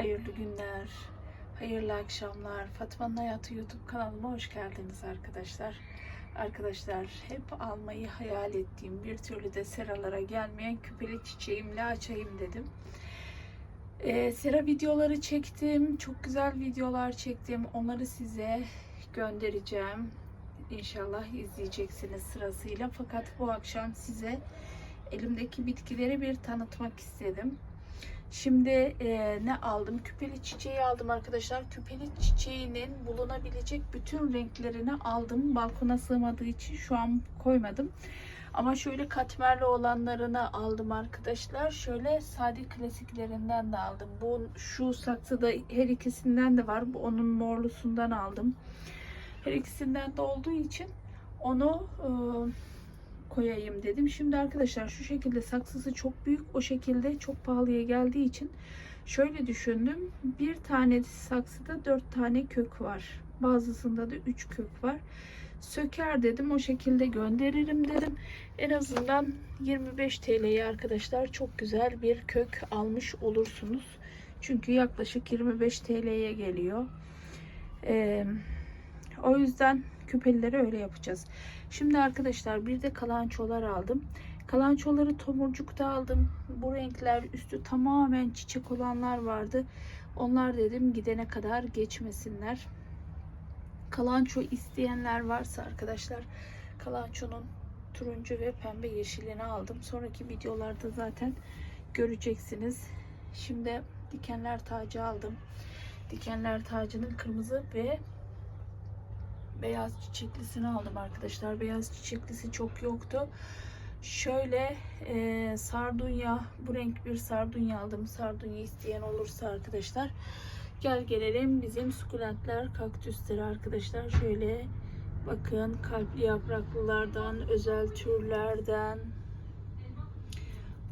Hayırlı günler, hayırlı akşamlar. Fatma'nın Hayatı YouTube kanalıma hoş geldiniz arkadaşlar. Arkadaşlar hep almayı hayal ettiğim bir türlü de seralara gelmeyen küpeli çiçeğimle açayım dedim. Ee, sera videoları çektim. Çok güzel videolar çektim. Onları size göndereceğim. İnşallah izleyeceksiniz sırasıyla. Fakat bu akşam size elimdeki bitkileri bir tanıtmak istedim. Şimdi e, ne aldım? Küpeli çiçeği aldım arkadaşlar. Küpeli çiçeğinin bulunabilecek bütün renklerini aldım. Balkona sığmadığı için şu an koymadım. Ama şöyle katmerli olanlarını aldım arkadaşlar. Şöyle sade klasiklerinden de aldım. Bu şu saksıda her ikisinden de var. Bu onun morlusundan aldım. Her ikisinden de olduğu için onu e, koyayım dedim. Şimdi arkadaşlar şu şekilde saksısı çok büyük. O şekilde çok pahalıya geldiği için şöyle düşündüm. Bir tane saksıda dört tane kök var. Bazısında da üç kök var. Söker dedim. O şekilde gönderirim dedim. En azından 25 TL'ye arkadaşlar çok güzel bir kök almış olursunuz. Çünkü yaklaşık 25 TL'ye geliyor. Ee, o yüzden küpelileri öyle yapacağız. Şimdi arkadaşlar bir de kalançolar aldım. Kalançoları tomurcukta aldım. Bu renkler üstü tamamen çiçek olanlar vardı. Onlar dedim gidene kadar geçmesinler. Kalanço isteyenler varsa arkadaşlar kalançonun turuncu ve pembe yeşilini aldım. Sonraki videolarda zaten göreceksiniz. Şimdi dikenler tacı aldım. Dikenler tacının kırmızı ve beyaz çiçeklisini aldım arkadaşlar. Beyaz çiçeklisi çok yoktu. Şöyle e, sardunya, bu renk bir sardunya aldım. Sardunya isteyen olursa arkadaşlar. Gel gelelim bizim sukulentler, kaktüsleri arkadaşlar. Şöyle bakın kalpli yapraklılardan, özel türlerden.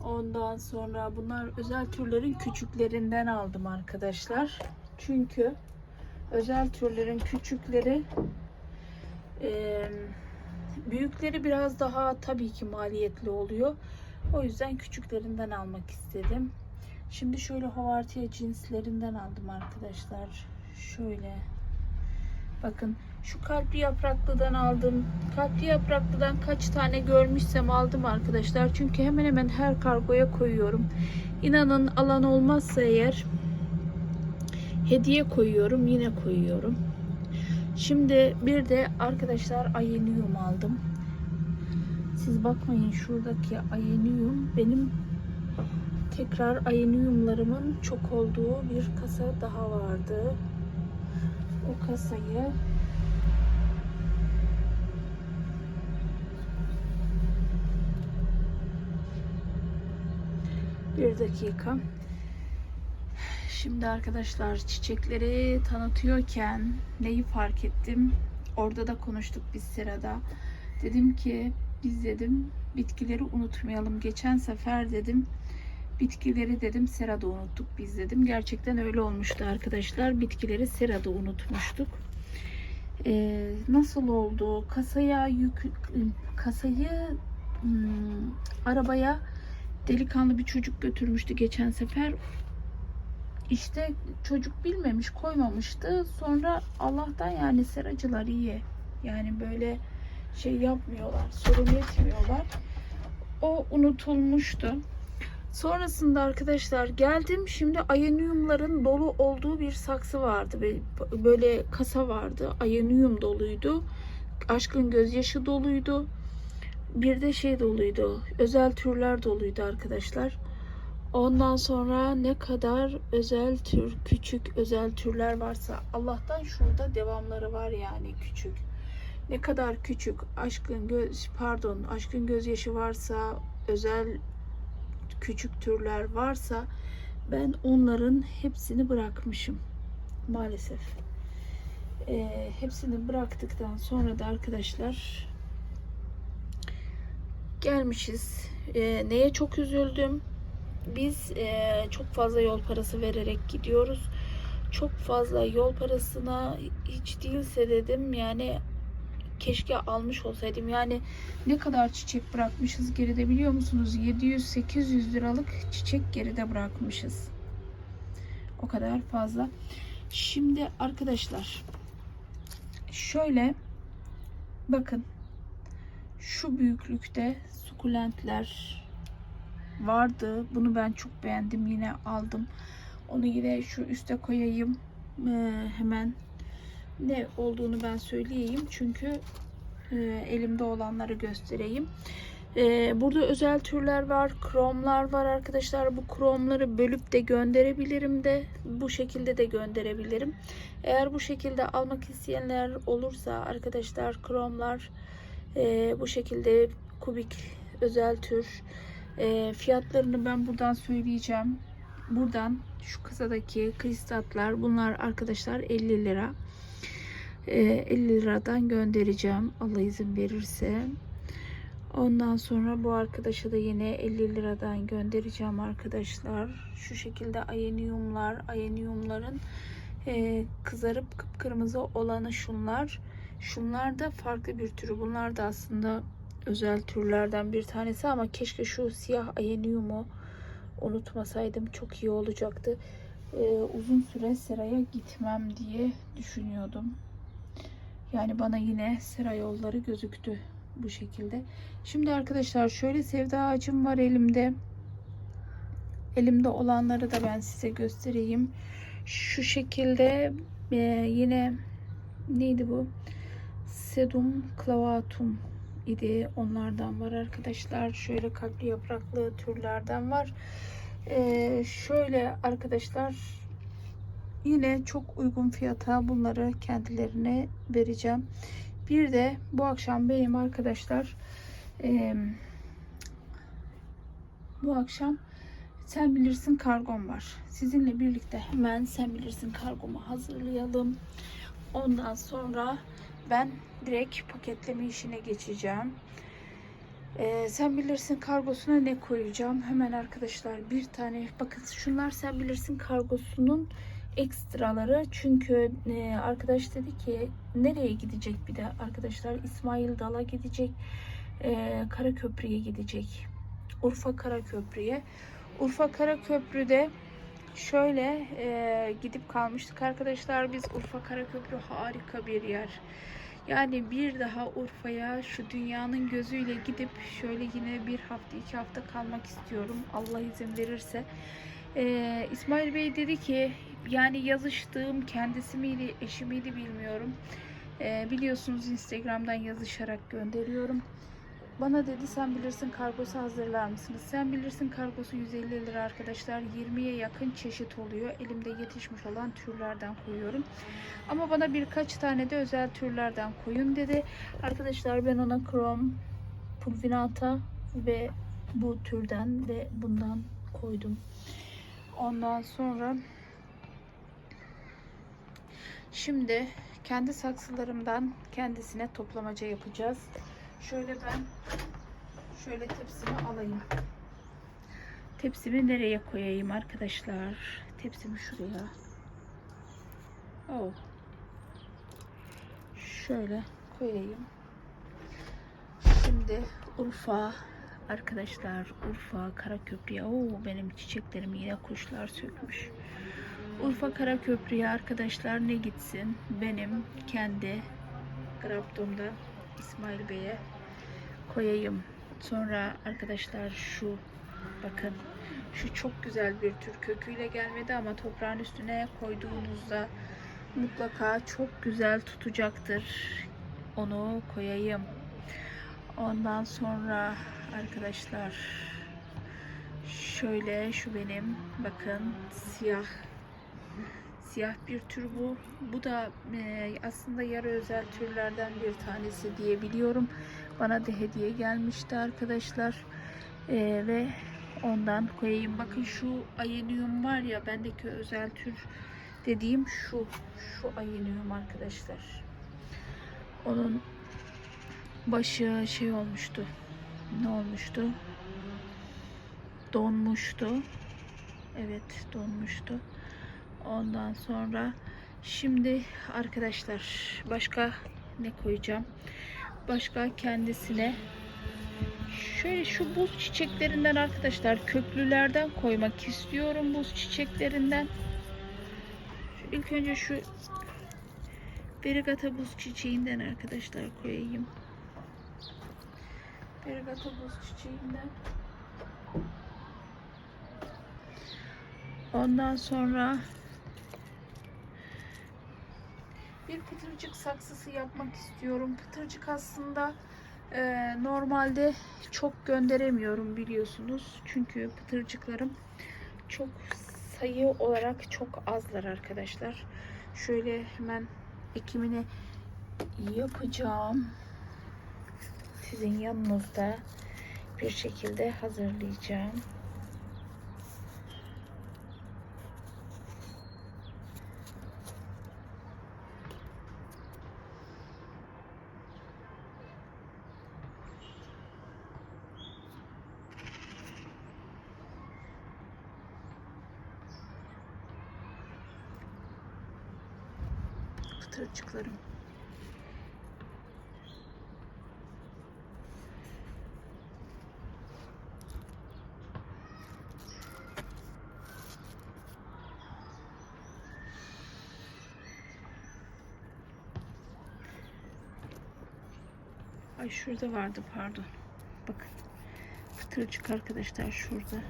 Ondan sonra bunlar özel türlerin küçüklerinden aldım arkadaşlar. Çünkü özel türlerin küçükleri büyükleri biraz daha tabii ki maliyetli oluyor. O yüzden küçüklerinden almak istedim. Şimdi şöyle hovartiya cinslerinden aldım arkadaşlar. Şöyle. Bakın şu kalpli yapraklıdan aldım. Kalpli yapraklıdan kaç tane görmüşsem aldım arkadaşlar. Çünkü hemen hemen her kargoya koyuyorum. İnanın alan olmazsa eğer hediye koyuyorum. Yine koyuyorum. Şimdi bir de arkadaşlar ayeniyum aldım. Siz bakmayın şuradaki ayeniyum benim tekrar ayeniyumlarımın çok olduğu bir kasa daha vardı. O kasayı bir dakika. Şimdi arkadaşlar çiçekleri tanıtıyorken neyi fark ettim? Orada da konuştuk biz sırada. Dedim ki biz dedim bitkileri unutmayalım. Geçen sefer dedim bitkileri dedim serada unuttuk biz dedim. Gerçekten öyle olmuştu arkadaşlar. Bitkileri serada unutmuştuk. Ee, nasıl oldu? Kasaya yük kasayı hmm, arabaya delikanlı bir çocuk götürmüştü geçen sefer işte çocuk bilmemiş koymamıştı. Sonra Allah'tan yani seracılar iyi. Yani böyle şey yapmıyorlar. Sorun etmiyorlar. O unutulmuştu. Sonrasında arkadaşlar geldim. Şimdi ayeniyumların dolu olduğu bir saksı vardı. Böyle kasa vardı. Ayeniyum doluydu. Aşkın gözyaşı doluydu. Bir de şey doluydu. Özel türler doluydu arkadaşlar. Ondan sonra ne kadar özel tür, küçük özel türler varsa Allah'tan şurada devamları var yani küçük. Ne kadar küçük aşkın göz pardon aşkın gözyaşı varsa özel küçük türler varsa ben onların hepsini bırakmışım maalesef. Ee, hepsini bıraktıktan sonra da arkadaşlar gelmişiz. Ee, neye çok üzüldüm? Biz e, çok fazla yol parası vererek gidiyoruz. Çok fazla yol parasına hiç değilse dedim yani keşke almış olsaydım. Yani ne kadar çiçek bırakmışız geride biliyor musunuz? 700-800 liralık çiçek geride bırakmışız. O kadar fazla. Şimdi arkadaşlar şöyle bakın şu büyüklükte sukulentler vardı. Bunu ben çok beğendim. Yine aldım. Onu yine şu üste koyayım. Ee, hemen ne olduğunu ben söyleyeyim. Çünkü e, elimde olanları göstereyim. Ee, burada özel türler var. Kromlar var arkadaşlar. Bu kromları bölüp de gönderebilirim de. Bu şekilde de gönderebilirim. Eğer bu şekilde almak isteyenler olursa arkadaşlar kromlar e, bu şekilde kubik özel tür e, fiyatlarını ben buradan söyleyeceğim. Buradan şu kasadaki kristatlar bunlar arkadaşlar 50 lira. E, 50 liradan göndereceğim Allah izin verirse. Ondan sonra bu arkadaşa da yine 50 liradan göndereceğim arkadaşlar. Şu şekilde ayeniyumlar, ayeniyumların e, kızarıp kıpkırmızı olanı şunlar. Şunlar da farklı bir türü. Bunlar da aslında özel türlerden bir tanesi ama keşke şu siyah ayeniyumu unutmasaydım çok iyi olacaktı. Ee, uzun süre seraya gitmem diye düşünüyordum. Yani bana yine sera yolları gözüktü bu şekilde. Şimdi arkadaşlar şöyle sevda ağacım var elimde. Elimde olanları da ben size göstereyim. Şu şekilde e, yine neydi bu? Sedum clavatum idi. Onlardan var arkadaşlar. Şöyle kalpli yapraklı türlerden var. Ee, şöyle arkadaşlar yine çok uygun fiyata bunları kendilerine vereceğim. Bir de bu akşam benim arkadaşlar e, bu akşam sen bilirsin kargom var. Sizinle birlikte hemen sen bilirsin kargomu hazırlayalım. Ondan sonra ben direkt paketleme işine geçeceğim. Ee, sen bilirsin kargosuna ne koyacağım. Hemen arkadaşlar bir tane bakın şunlar sen bilirsin kargosunun ekstraları. Çünkü e, arkadaş dedi ki nereye gidecek bir de arkadaşlar İsmail Dal'a gidecek. E, Karaköprü'ye gidecek. Urfa Karaköprü'ye. Urfa Karaköprü'de şöyle e, gidip kalmıştık arkadaşlar. Biz Urfa Karaköprü harika bir yer. Yani bir daha Urfa'ya şu dünyanın gözüyle gidip şöyle yine bir hafta iki hafta kalmak istiyorum. Allah izin verirse. Ee, İsmail Bey dedi ki yani yazıştığım kendisi miydi eşi miydi bilmiyorum. Ee, biliyorsunuz Instagram'dan yazışarak gönderiyorum. Bana dedi sen bilirsin kargosu hazırlar mısınız? Sen bilirsin kargosu 150 lira arkadaşlar. 20'ye yakın çeşit oluyor. Elimde yetişmiş olan türlerden koyuyorum. Ama bana birkaç tane de özel türlerden koyun dedi. Arkadaşlar ben ona krom, pulvinata ve bu türden ve bundan koydum. Ondan sonra şimdi kendi saksılarımdan kendisine toplamaca yapacağız. Şöyle ben şöyle tepsimi alayım. Tepsimi nereye koyayım arkadaşlar? Tepsimi şuraya. Oh. Şöyle koyayım. Şimdi Urfa arkadaşlar Urfa Karaköprü'ye Oo, benim çiçeklerimi yine kuşlar sökmüş. Urfa Karaköprü'ye arkadaşlar ne gitsin? Benim kendi Grabdom'da İsmail Bey'e koyayım. Sonra arkadaşlar şu bakın şu çok güzel bir tür köküyle gelmedi ama toprağın üstüne koyduğunuzda mutlaka çok güzel tutacaktır. Onu koyayım. Ondan sonra arkadaşlar şöyle şu benim bakın siyah siyah bir tür bu. Bu da e, aslında yarı özel türlerden bir tanesi diye biliyorum. Bana da hediye gelmişti arkadaşlar. E, ve ondan koyayım. Bakın şu ayeniyum var ya bendeki özel tür dediğim şu. Şu ayeniyum arkadaşlar. Onun başı şey olmuştu. Ne olmuştu? Donmuştu. Evet donmuştu. Ondan sonra şimdi arkadaşlar başka ne koyacağım? Başka kendisine şöyle şu buz çiçeklerinden arkadaşlar köklülerden koymak istiyorum buz çiçeklerinden. İlk önce şu Berigata buz çiçeğinden arkadaşlar koyayım. Berigata buz çiçeğinden. Ondan sonra bir pıtırcık saksısı yapmak istiyorum. Pıtırcık aslında e, normalde çok gönderemiyorum biliyorsunuz. Çünkü pıtırcıklarım çok sayı olarak çok azlar arkadaşlar. Şöyle hemen ekimini yapacağım. Sizin yanınızda bir şekilde hazırlayacağım. Pıtırcıklarım. Ay şurada vardı pardon. Bakın. Pıtırcık arkadaşlar şurada.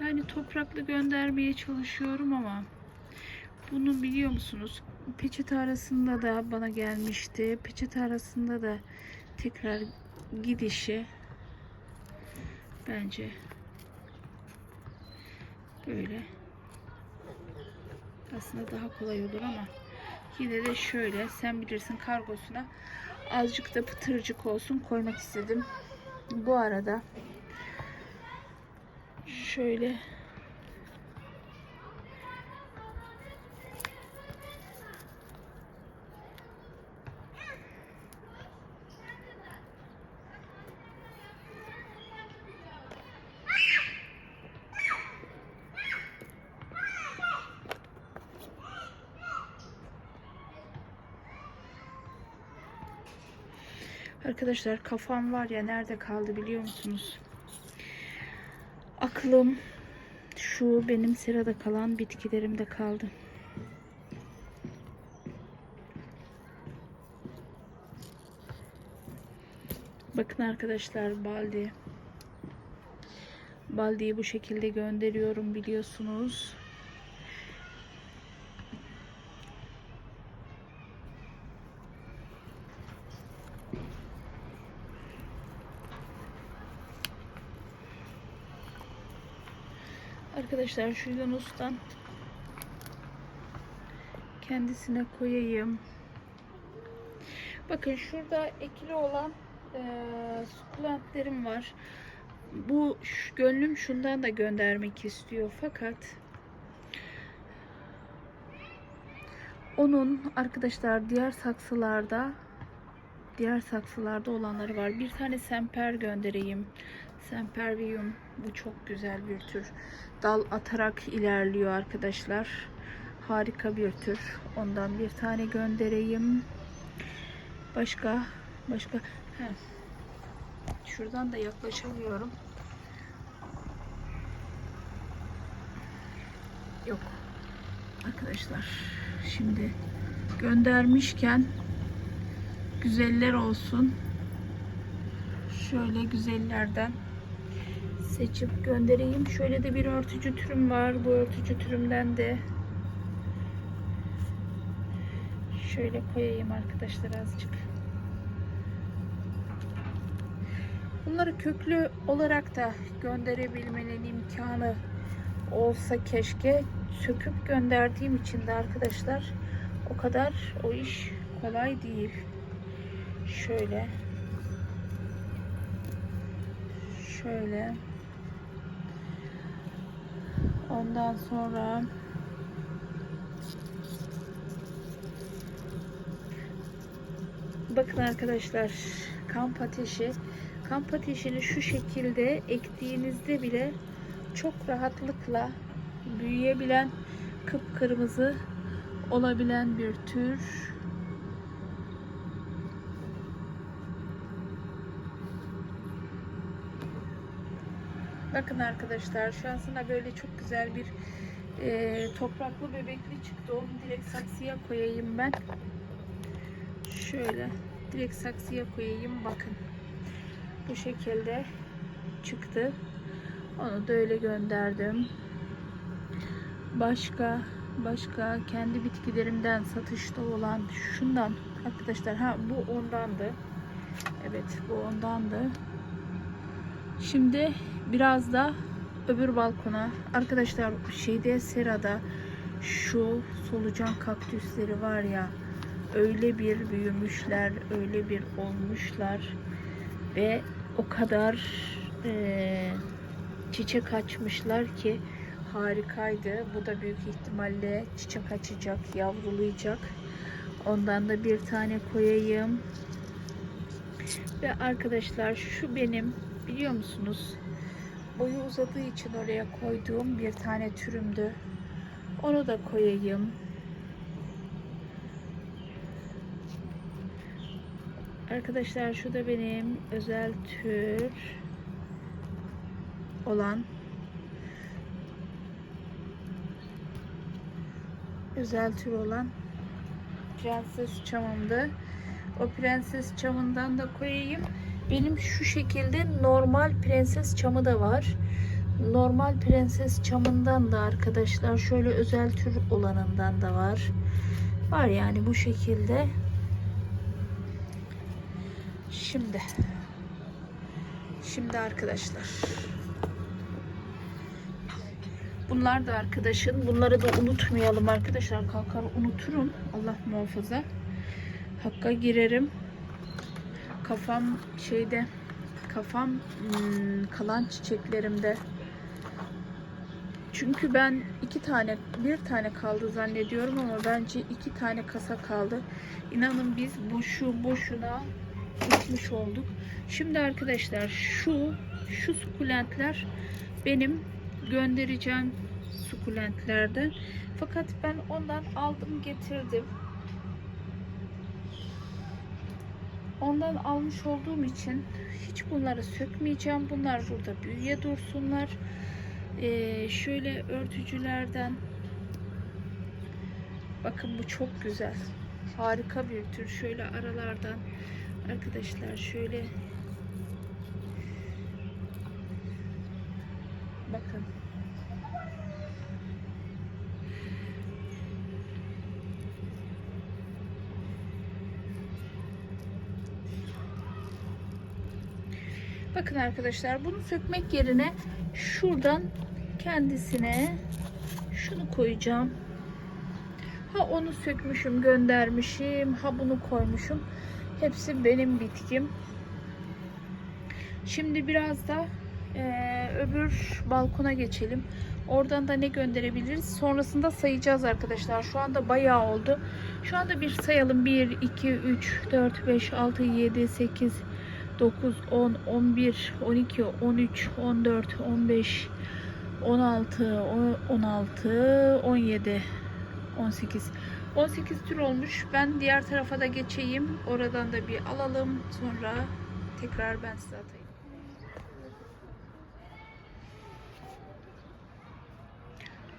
Yani topraklı göndermeye çalışıyorum ama bunu biliyor musunuz? Peçete arasında da bana gelmişti. Peçete arasında da tekrar gidişi bence böyle aslında daha kolay olur ama yine de şöyle sen bilirsin kargosuna azıcık da pıtırcık olsun koymak istedim. Bu arada şöyle Arkadaşlar kafam var ya nerede kaldı biliyor musunuz? Aklım şu benim sırada kalan bitkilerimde kaldı. Bakın arkadaşlar baldi. Baldiyi bu şekilde gönderiyorum biliyorsunuz. Arkadaşlar şu Yunus'tan kendisine koyayım. Bakın şurada ekili olan e, sukulentlerim var. Bu gönlüm şundan da göndermek istiyor fakat onun arkadaşlar diğer saksılarda diğer saksılarda olanları var. Bir tane semper göndereyim. Sempervium bu çok güzel bir tür. Dal atarak ilerliyor arkadaşlar. Harika bir tür. Ondan bir tane göndereyim. Başka başka Heh. Şuradan da yaklaşamıyorum. Yok. Arkadaşlar şimdi göndermişken güzeller olsun. Şöyle güzellerden seçip göndereyim. Şöyle de bir örtücü türüm var. Bu örtücü türümden de şöyle koyayım arkadaşlar azıcık. Bunları köklü olarak da gönderebilmenin imkanı olsa keşke. Söküp gönderdiğim için de arkadaşlar o kadar o iş kolay değil. Şöyle şöyle ondan sonra bakın arkadaşlar kamp ateşi. Kamp ateşini şu şekilde ektiğinizde bile çok rahatlıkla büyüyebilen kıpkırmızı olabilen bir tür Bakın arkadaşlar şu an sana böyle çok güzel bir e, topraklı bebekli çıktı. Onu direkt saksıya koyayım ben. Şöyle direkt saksıya koyayım. Bakın. Bu şekilde çıktı. Onu da öyle gönderdim. Başka başka kendi bitkilerimden satışta olan şundan arkadaşlar ha bu ondandı. Evet bu ondandı. Şimdi biraz da öbür balkona arkadaşlar şeyde serada şu solucan kaktüsleri var ya öyle bir büyümüşler öyle bir olmuşlar ve o kadar eee, çiçek açmışlar ki harikaydı. Bu da büyük ihtimalle çiçek açacak, yavrulayacak. Ondan da bir tane koyayım. Ve arkadaşlar şu benim biliyor musunuz? Boyu uzadığı için oraya koyduğum bir tane türümdü. Onu da koyayım. Arkadaşlar şu da benim özel tür olan özel tür olan prenses çamımdı. O prenses çamından da koyayım. Benim şu şekilde normal prenses çamı da var. Normal prenses çamından da arkadaşlar şöyle özel tür olanından da var. Var yani bu şekilde. Şimdi Şimdi arkadaşlar Bunlar da arkadaşın. Bunları da unutmayalım arkadaşlar. Kalkar unuturum. Allah muhafaza. Hakka girerim. Kafam şeyde kafam hmm, kalan çiçeklerimde. Çünkü ben iki tane bir tane kaldı zannediyorum ama bence iki tane kasa kaldı. İnanın biz boşu boşuna gitmiş olduk. Şimdi arkadaşlar şu şu sukulentler benim göndereceğim sukulentlerden. Fakat ben ondan aldım getirdim. Ondan almış olduğum için hiç bunları sökmeyeceğim. Bunlar burada büyüye dursunlar. Ee, şöyle örtücülerden bakın bu çok güzel. Harika bir tür. Şöyle aralardan arkadaşlar şöyle bakın Bakın arkadaşlar bunu sökmek yerine şuradan kendisine şunu koyacağım. Ha onu sökmüşüm göndermişim. Ha bunu koymuşum. Hepsi benim bitkim. Şimdi biraz da eee, öbür balkona geçelim. Oradan da ne gönderebiliriz? Sonrasında sayacağız arkadaşlar. Şu anda bayağı oldu. Şu anda bir sayalım. 1, 2, 3, 4, 5, 6, 7, 8, 9, 10, 11, 12, 13, 14, 15, 16, 16, 17, 18. 18 tür olmuş. Ben diğer tarafa da geçeyim. Oradan da bir alalım. Sonra tekrar ben size atayım.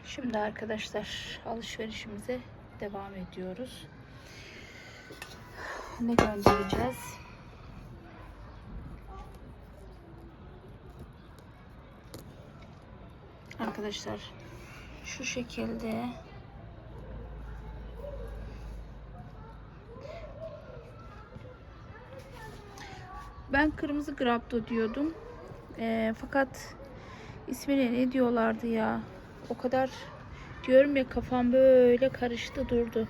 Şimdi arkadaşlar alışverişimize devam ediyoruz. Ne göndereceğiz? Arkadaşlar şu şekilde ben kırmızı grapto diyordum. Eee, fakat ismini ne diyorlardı ya? O kadar diyorum ya kafam böyle karıştı durdu.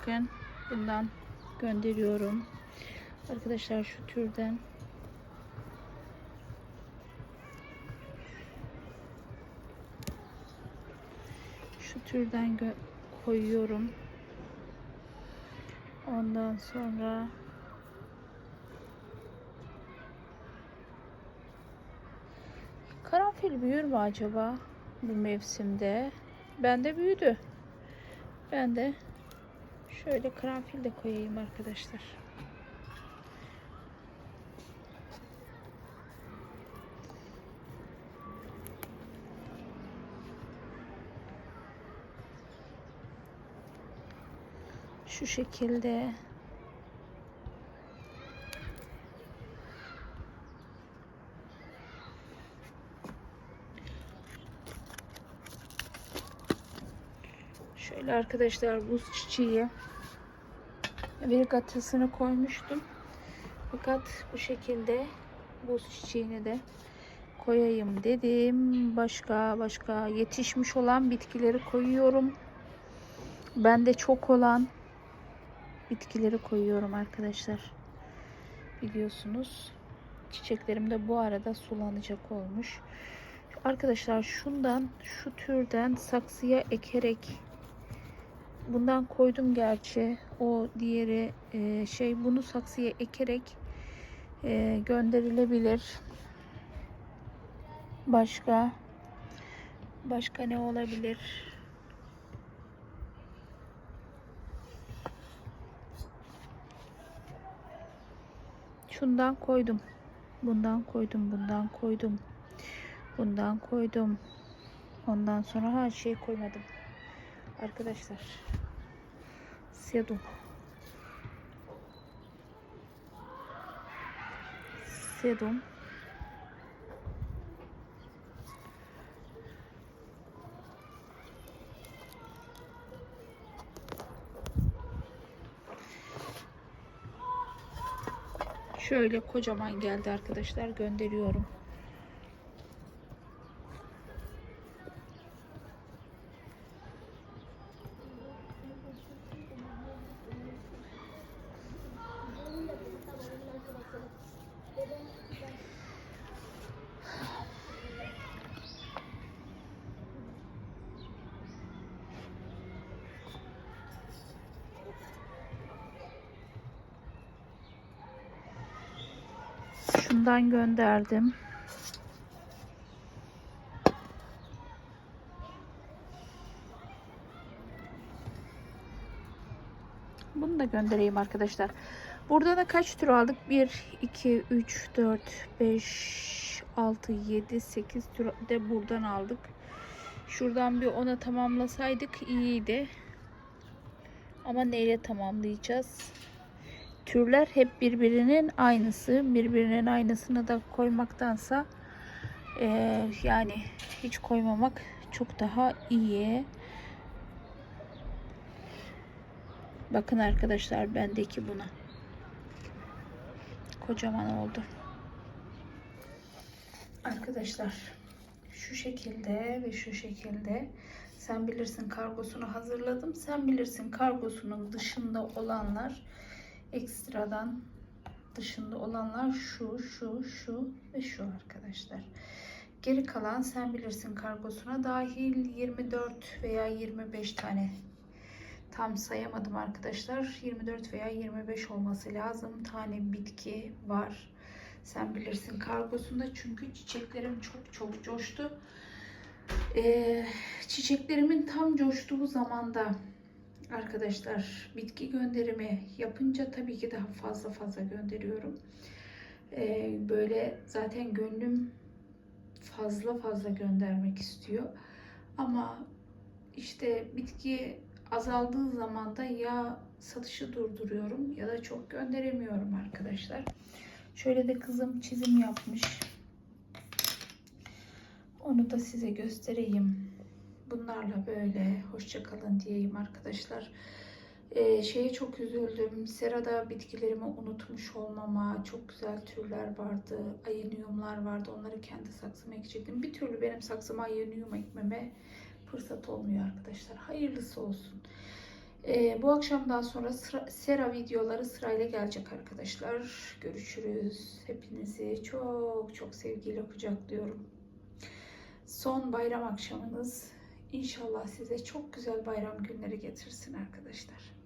Bakın bundan gönderiyorum. Arkadaşlar şu türden şu türden koyuyorum. Ondan sonra karanfil büyür mü acaba bu mevsimde? Bende büyüdü. Ben de şöyle karanfil de koyayım arkadaşlar. Şu şekilde Şöyle arkadaşlar buz çiçeği bir gatasını koymuştum. Fakat bu şekilde buz çiçeğini de koyayım dedim. Başka başka yetişmiş olan bitkileri koyuyorum. Bende çok olan bitkileri koyuyorum arkadaşlar. Biliyorsunuz. Çiçeklerim de bu arada sulanacak olmuş. Arkadaşlar şundan şu türden saksıya ekerek bundan koydum gerçi. O diğeri e, şey bunu saksıya ekerek e, gönderilebilir. Başka? Başka ne olabilir? Şundan koydum. Bundan koydum bundan koydum. Bundan koydum. Ondan sonra her şeyi koymadım arkadaşlar. Sedum sedum Şöyle kocaman geldi arkadaşlar gönderiyorum. Şundan gönderdim. Bunu da göndereyim arkadaşlar. Burada da kaç tür aldık? 1, 2, 3, 4, 5, 6, 7, 8 tür de buradan aldık. Şuradan bir ona tamamlasaydık iyiydi. Ama neyle tamamlayacağız? Türler hep birbirinin aynısı. Birbirinin aynısını da koymaktansa e, yani hiç koymamak çok daha iyi. Bakın arkadaşlar bendeki buna. Kocaman oldu. Arkadaşlar şu şekilde ve şu şekilde sen bilirsin kargosunu hazırladım. Sen bilirsin kargosunun dışında olanlar ekstradan dışında olanlar şu, şu, şu ve şu arkadaşlar. Geri kalan sen bilirsin kargosuna dahil 24 veya 25 tane tam sayamadım arkadaşlar. 24 veya 25 olması lazım. Tane bitki var. Sen bilirsin kargosunda çünkü çiçeklerim çok çok coştu. Ee, çiçeklerimin tam coştuğu zamanda arkadaşlar bitki gönderimi yapınca tabii ki daha fazla fazla gönderiyorum. Ee, böyle zaten gönlüm fazla fazla göndermek istiyor. Ama işte bitki azaldığı zaman da ya satışı durduruyorum ya da çok gönderemiyorum arkadaşlar. Şöyle de kızım çizim yapmış. Onu da size göstereyim. Bunlarla böyle hoşça kalın diyeyim arkadaşlar. Ee, şeye çok üzüldüm. Serada bitkilerimi unutmuş olmama. Çok güzel türler vardı. Ayeniyumlar vardı. Onları kendi saksıma ekecektim. Bir türlü benim saksıma ayeniyum ekmeme fırsat olmuyor arkadaşlar. Hayırlısı olsun. Ee, bu akşamdan sonra sıra, sera videoları sırayla gelecek arkadaşlar. Görüşürüz. Hepinizi çok çok sevgiyle kucaklıyorum. Son bayram akşamınız İnşallah size çok güzel bayram günleri getirsin arkadaşlar.